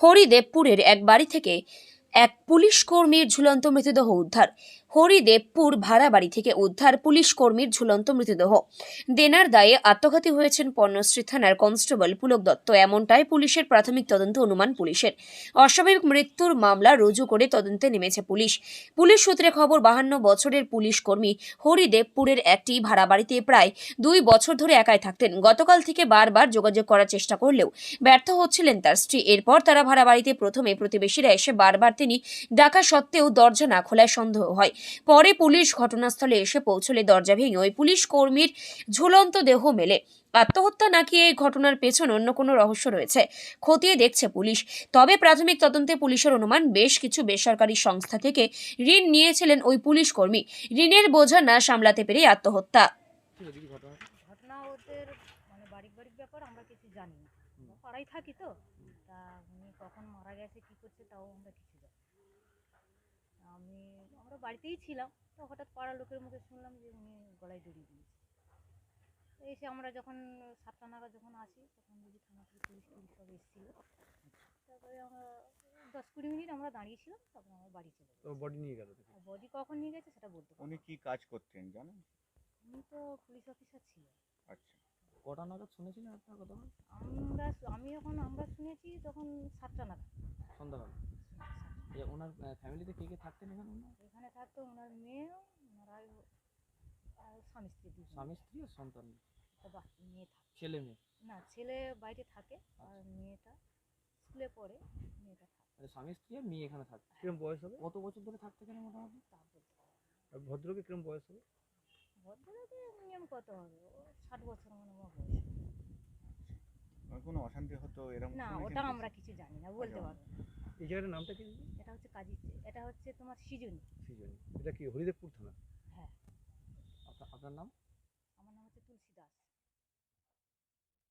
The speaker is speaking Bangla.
হরিদেবপুরের এক বাড়ি থেকে এক পুলিশ কর্মীর ঝুলন্ত মৃতদেহ উদ্ধার। হরিদেবপুর ভাড়া বাড়ি থেকে উদ্ধার পুলিশ কর্মীর ঝুলন্ত মৃতদেহ। দেনার দায়ে আত্মঘাতী হয়েছেন পর্ণশ্রী থানার কনস্টেবল পুলক দত্ত। এমনটাই পুলিশের প্রাথমিক তদন্ত অনুমান পুলিশের। অস্বাভাবিক মৃত্যুর মামলা রুজু করে তদন্তে নেমেছে পুলিশ। পুলিশ সূত্রে খবর, বাহান্ন বছরের পুলিশ কর্মী হরিদেবপুরের একটি ভাড়া বাড়িতে প্রায় দুই বছর ধরে একাই থাকতেন। গতকাল থেকে বারবার যোগাযোগ করার চেষ্টা করলেও ব্যর্থ হচ্ছিলেন তার স্ত্রী। এরপর তারা ভাড়া বাড়িতে প্রথমে প্রতিবেশীরা এসে বারবার তিনি ডাকা সত্ত্বেও দরজা না খোলায় সন্দেহ হয়। পরে পুলিশ ঘটনাস্থলে এসে পৌঁছলে দরজা ভেঙে ওই পুলিশ কর্মীর ঝুলন্ত দেহ মেলে। আত্মহত্যা নাকি এই ঘটনার পেছনে অন্য কোনো রহস্য রয়েছে, খতিয়ে দেখছে পুলিশ। তবে প্রাথমিক তদন্তে পুলিশের অনুমান, বেশ কিছু বেসরকারি সংস্থা থেকে ঋণ নিয়েছিলেন ওই পুলিশ কর্মী। ঋণের বোঝা না সামলাতে পেরে আত্মহত্যা। মানে কিছু জানি না। থাকি তো। তা উনি কখন মারা গেছে, কি করছে, তাও আমরা কিছু। আমি আমরা বাড়িতেই ছিলাম তো হঠাৎ পাড়ার লোকের মুখে শুনলাম যে উনি গলায় দড়ি দিয়েছে। তো এসে আমরা যখন সাতটা নাগাদ যখন আসি তখন দেখি থানা থেকে পুলিশ টুলিশ সব এসেছিল। তারপরে আমরা দশ কুড়ি মিনিট আমরা দাঁড়িয়েছিলাম তারপরে আমরা বাড়ি চলে তো বডি নিয়ে গেল বডি কখন নিয়ে গেছে সেটা বলতে উনি কি কাজ করতেন জানেন? উনি তো পুলিশ অফিসার ছিল আচ্ছা। কটা নাগাদ শুনেছিলেন আপনার কথা? আমরা আমি যখন আমরা শুনেছি তখন সাতটা নাগাদ। ওনার ফ্যামিলিতে কে কে থাকতেন এখানে এখানে থাকতো ওনার মেয়ে ওনার স্বামী স্ত্রী স্বামী স্ত্রী আর সন্তান? বা- মেয়ে থাকে। ছেলে মেয়ে? না ছেলে বাইরে থাকে আর মেয়েটা স্কুলে পড়ে মেয়েটা থাকে। আচ্ছা স্বামী স্ত্রী আর মেয়ে এখানে থাকতো কিরম বয়স হবে? কত বছর ধরে থাকতে এখানে মোটামুটি? তা বলতে আর ভদ্রকে কিরম বয়স হবে? ভদ্রলোকের মিনিমাম কত হবে? ও ষাট বছর মনে হয় বয়স কোনো অশান্তি হতো এরকম না ওটা আমরা কিছু? জানি না বলতে আচ্ছা। পারব। এই জায়গাটার নামটা কি? এটা হচ্ছে কাজী এটা হচ্ছে তোমার সিজনি। সিজনি। এটা কি হরিদেবপুর থানা? হ্যাঁ। আপনার আপনার নাম? আমার নাম হচ্ছে তুলসী দাস।